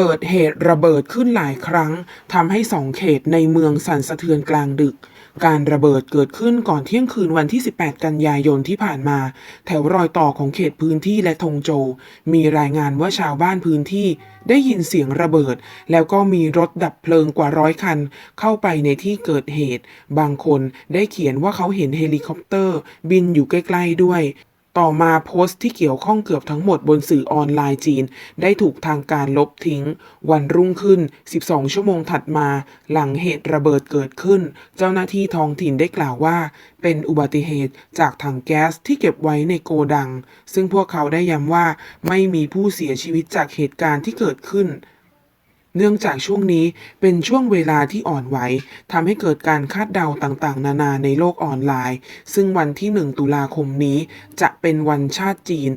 เกิดเหตุระเบิดขึ้นหลายครั้งทำให้สองเขตในเมืองสั่นสะเทือนกลางดึก การระเบิดเกิดขึ้นก่อนเที่ยงคืนวันที่ 18 กันยายนที่ผ่านมา แถวรอยต่อของเขตพื้นที่และทงโจ มีรายงานว่าชาวบ้านพื้นที่ได้ยินเสียงระเบิด แล้วก็มีรถดับเพลิงกว่าร้อยคัน เข้าไปในที่เกิดเหตุ บางคนได้เขียนว่าเขาเห็นเฮลิคอปเตอร์ บินอยู่ใกล้ ๆ ด้วย ต่อมาโพสต์ที่เกี่ยวข้องเกือบทั้งหมดบนสื่อออนไลน์จีน ได้ถูกทางการลบทิ้ง วันรุ่งขึ้น 12 ชั่วโมงถัดมา หลังเหตุระเบิดเกิดขึ้น เจ้าหน้าที่ท้องถิ่นได้กล่าวว่า เป็นอุบัติเหตุจากถังแก๊สที่เก็บไว้ในโกดัง ซึ่งพวกเขาได้ย้ำว่าไม่มีผู้เสียชีวิตจากเหตุการณ์ที่เกิดขึ้น เนื่องจากช่วงนี้เป็นช่วงเวลาที่อ่อนไหวทำให้เกิดการคาดเดาต่างๆ นานาในโลกออนไลน์ ซึ่งวันที่ 1 ตุลาคมนี้จะเป็นวันชาติจีน